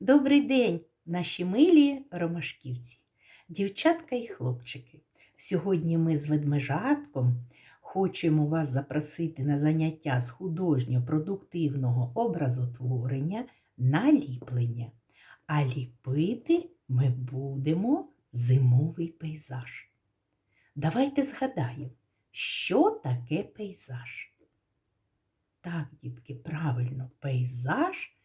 Добрий день, наші милі ромашківці, дівчатка і хлопчики. Сьогодні ми з ведмежатком хочемо вас запросити на заняття з художньо-продуктивного образотворення на ліплення. А ліпити ми будемо зимовий пейзаж. Давайте згадаємо, що таке пейзаж. Так, дітки, правильно, пейзаж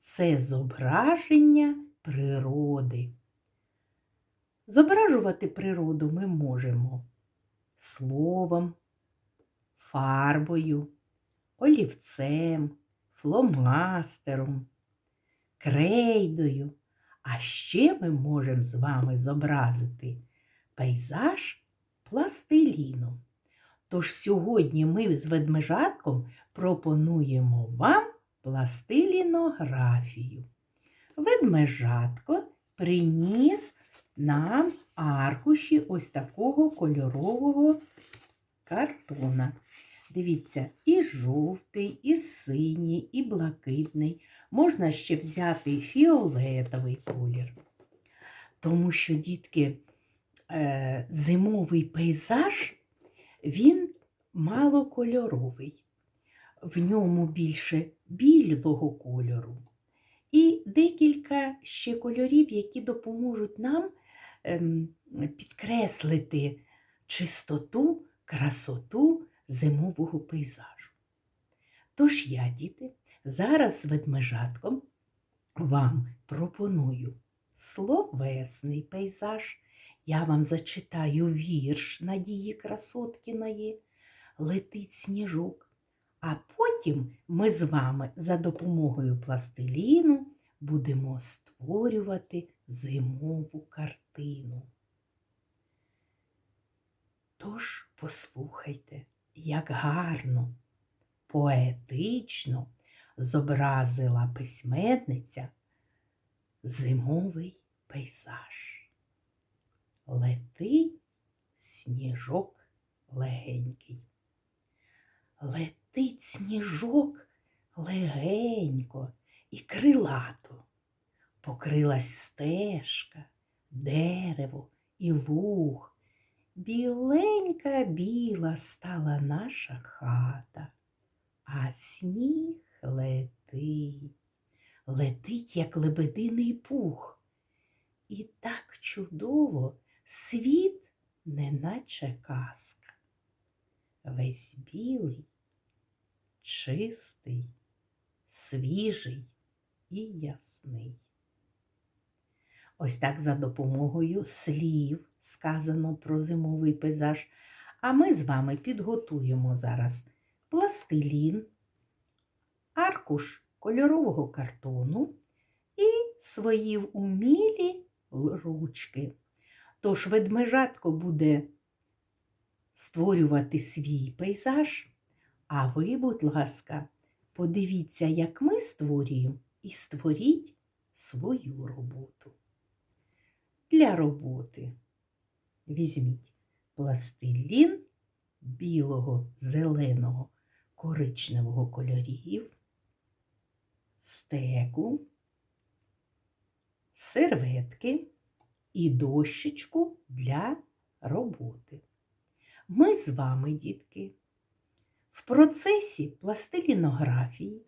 це зображення природи. Зображувати природу ми можемо словом, фарбою, олівцем, фломастером, крейдою. А ще ми можемо з вами зобразити пейзаж пластиліном. Тож сьогодні ми з ведмежатком пропонуємо вам пластилінографію. Ведмежатко приніс нам аркуші ось такого кольорового картона. Дивіться, і жовтий, і синій, і блакитний. Можна ще взяти фіолетовий колір. Тому що, дітки, е, зимовий пейзаж, він малокольоровий. В ньому більше білого кольору. І декілька ще кольорів, які допоможуть нам ем, підкреслити чистоту, красоту зимового пейзажу. Тож я, діти, зараз з ведмежатком вам пропоную словесний пейзаж. Я вам зачитаю вірш Надії Красоткіної, летить сніжок. А потім ми з вами за допомогою пластиліну будемо створювати зимову картину. Тож послухайте, як гарно, поетично зобразила письменниця зимовий пейзаж. Летить сніжок легенький. Летить сніжок легенько і крилато. Покрилась стежка, дерево і луг. Біленька біла стала наша хата, а сніг летить, летить, як лебединий пух. І так чудово світ, неначе казка. Весь білий, чистий, свіжий і ясний. Ось так за допомогою слів сказано про зимовий пейзаж. А ми з вами підготуємо зараз пластилін, аркуш кольорового картону і свої умілі ручки. Тож ведмежатко буде створювати свій пейзаж, а ви, будь ласка, подивіться, як ми створюємо, і створіть свою роботу. Для роботи візьміть пластилін білого, зеленого, коричневого кольорів, стеку, серветки і дощечку для роботи. Ми з вами, дітки, в процесі пластилінографії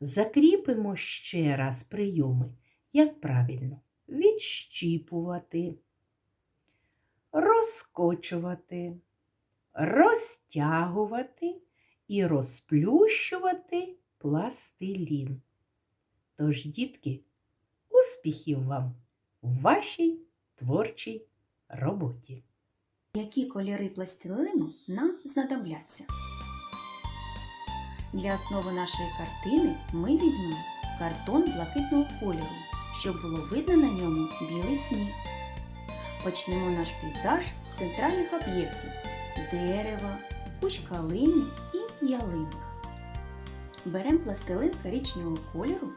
закріпимо ще раз прийоми, як правильно відщіпувати, розкочувати, розтягувати і розплющувати пластилін. Тож, дітки, успіхів вам в вашій творчій роботі! Які кольори пластилину нам знадобляться? Для основи нашої картини ми візьмемо картон блакитного кольору, щоб було видно на ньому білий сніг. Почнемо наш пейзаж з центральних об'єктів дерева, калини і ялинок. Беремо пластилин коричневого кольору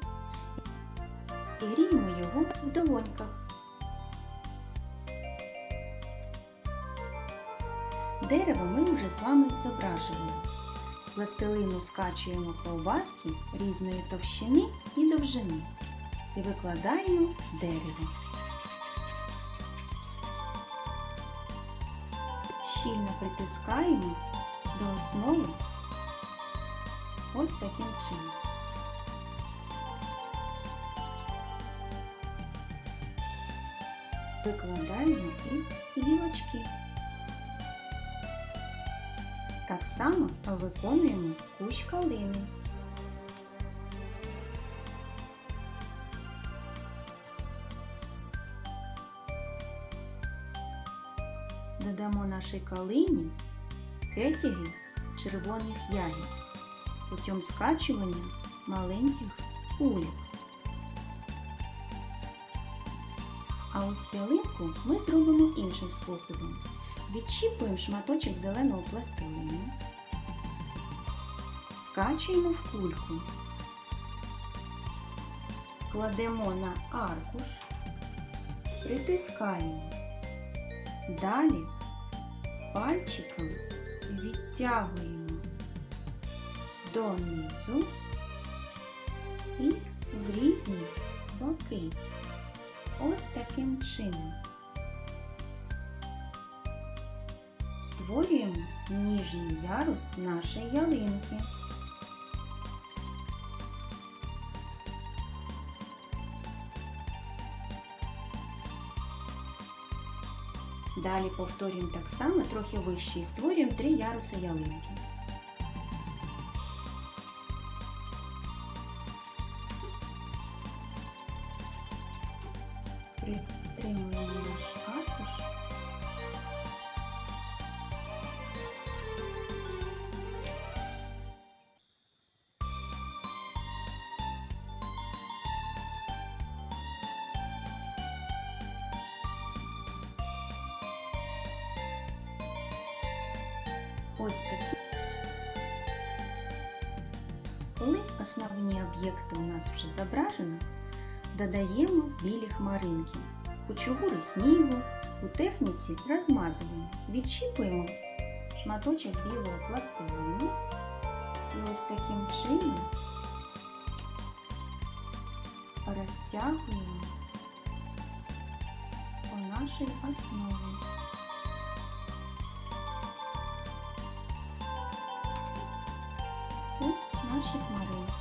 і гріємо його в долоньках. Дерево ми вже з вами зображували. З пластилину скачуємо ковбаски різної товщини і довжини. і викладаємо дерево. Щільно притискаємо до основи ось таким чином. Викладаємо і гілочки. Так само виконуємо кущ калини. Додамо нашій калині кетяги червоних ягід путем скачування маленьких кулік. А ось ялинку ми зробимо іншим способом. Відчіпуємо шматочок зеленого пластилину, скачуємо в кульку, кладемо на аркуш, притискаємо. Далі пальчиком відтягуємо донизу і в різні боки. Ось таким чином. Створюємо ніжній ярус нашої ялинки. Далі повторюємо так само, трохи вище і створюємо три яруси ялинки. Ось такі. Коли основні об'єкти у нас вже зображено, додаємо білі хмаринки. Кучугури снігу у техніці розмазуємо, відчіпуємо шматочок білого пластилину і ось таким чином розтягуємо по нашій основі. Наші хмаринки.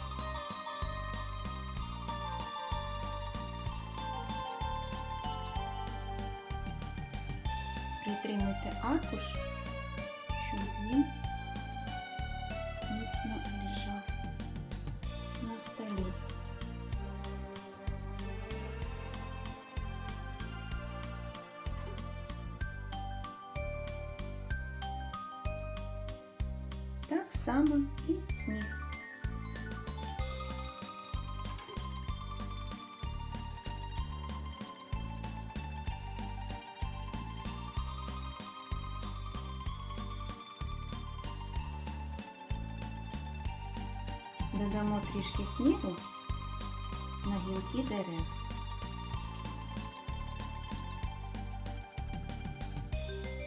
Притримуйте аркуш, щоб він міцно лежав на столі. Так само і сніг. Трішки снігу на гілки дерев.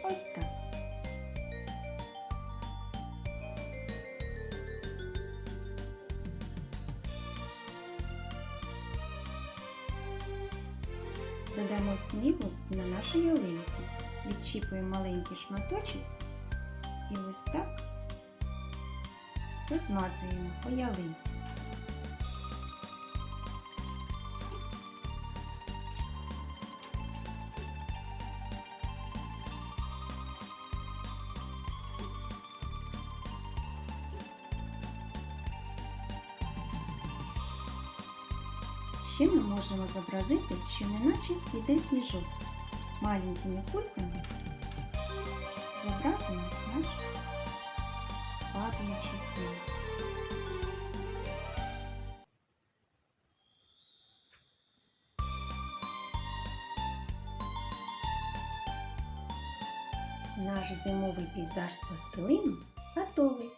Ось так. Додамо снігу на нашу ялинку. Відчіпуємо маленький шматочок і ось так розмазуємо по ялинці. Ще ми можемо зобразити, що неначе йде сніжок. Маленькими кульками зобразимо наш падаючий сніг. Наш зимовий пейзаж з пластилину готовий.